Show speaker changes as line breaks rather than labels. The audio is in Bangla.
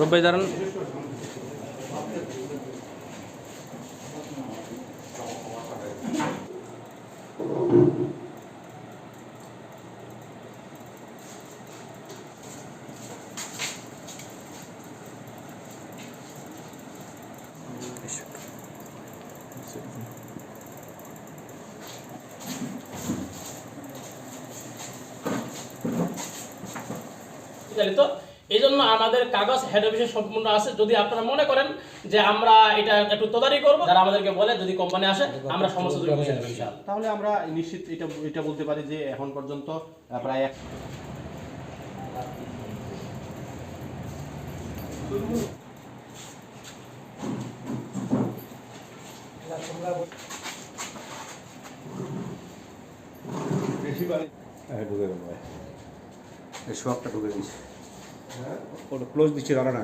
রব্বাই দাঁড়ান
চালিত এই জন্য আমাদের কাগজ হেড অফিসে সম্পূর্ণ আছে। যদি আপনারা মনে করেন যে আমরা এটা একটু তদারি করব যারা আমাদেরকে বলে যদি কোম্পানি আসে আমরা সমস্ত।
তাহলে আমরা নিশ্চিত এটা এটা বলতে পারি যে এখন পর্যন্ত প্রায় এক
এই শকটা ঢুকে দিয়েছে। ওটা ক্লোজ দিচ্ছে দাঁড়া না